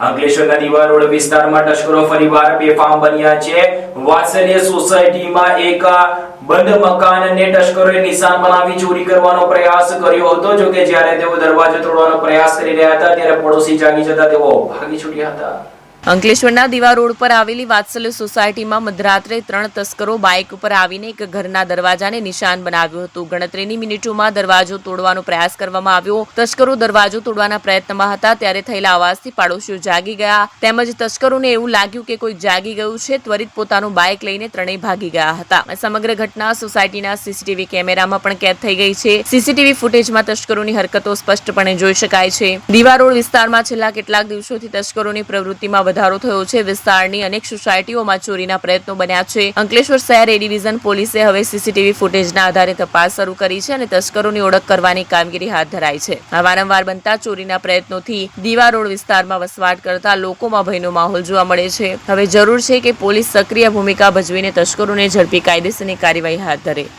અંકલેશ્વરના દીવા વિસ્તારમાં ટશ્કરો ફરીવાર બેફામ બન્યા છે. વાત્સલ્ય સોસાયટીમાં એક બંધ મકાનને ટશ્કરોએ નિશાન બનાવી ચોરી કરવાનો પ્રયાસ કર્યો હતો. જો કે જ્યારે તેઓ દરવાજો તોડવાનો પ્રયાસ કરી રહ્યા હતા, ત્યારે પડોશી જાગી જતા તેઓ ભાગી છૂટ્યા હતા. અંકલેશ્વરના દીવા રોડ પર આવેલી વાત્સલ્ય સોસાયટીમાં મધરાત્રે ત્રણ તસ્કરો બાઇક ઉપર આવીને એક ઘરના દરવાજાને નિશાન બનાવ્યું હતું. ગણતરીની મિનિટોમાં દરવાજો તોડવાનો પ્રયાસ કરવામાં આવ્યો. તસ્કરો દરવાજો તોડવાના પ્રયત્નમાં હતા, ત્યારે થયેલા અવાજથી પાડોશીઓ જાગી ગયા. તેમજ તસ્કરોને એવું લાગ્યું કે કોઈ જાગી ગયું છે, ત્વરિત પોતાનું બાઇક લઈને ત્રણેય ભાગી ગયા હતા. સમગ્ર ઘટના સોસાયટીના સીસીટીવી કેમેરામાં પણ કેદ થઈ ગઈ છે. સીસીટીવી ફૂટેજમાં તસ્કરોની હરકતો સ્પષ્ટપણે જોઈ શકાય છે. દીવા રોડ વિસ્તારમાં છેલ્લા કેટલાક દિવસોથી તસ્કરોની પ્રવૃત્તિમાં વધારો થયો છે. વિસ્તારની અનેક સોસાયટીઓમાં ચોરીના પ્રયત્નો બન્યા છે. અંકલેશ્વર શહેર એ ડિવિઝન પોલીસે હવે સીસીટીવી ફૂટેજના આધારે તપાસ શરૂ કરી છે અને તસ્કરોની ઓળખ કરવાની કામગીરી હાથ ધરાઈ છે. આ વારંવાર બનતા ચોરીના પ્રયત્નોથી દીવા રોડ વિસ્તારમાં વસવાટ કરતા લોકોમાં ભયનો માહોલ જોવા મળે છે. હવે જરૂર છે કે પોલીસ સક્રિય ભૂમિકા ભજવીને તસ્કરોને ઝડપી કાયદેસરની કાર્યવાહી હાથ ધરે.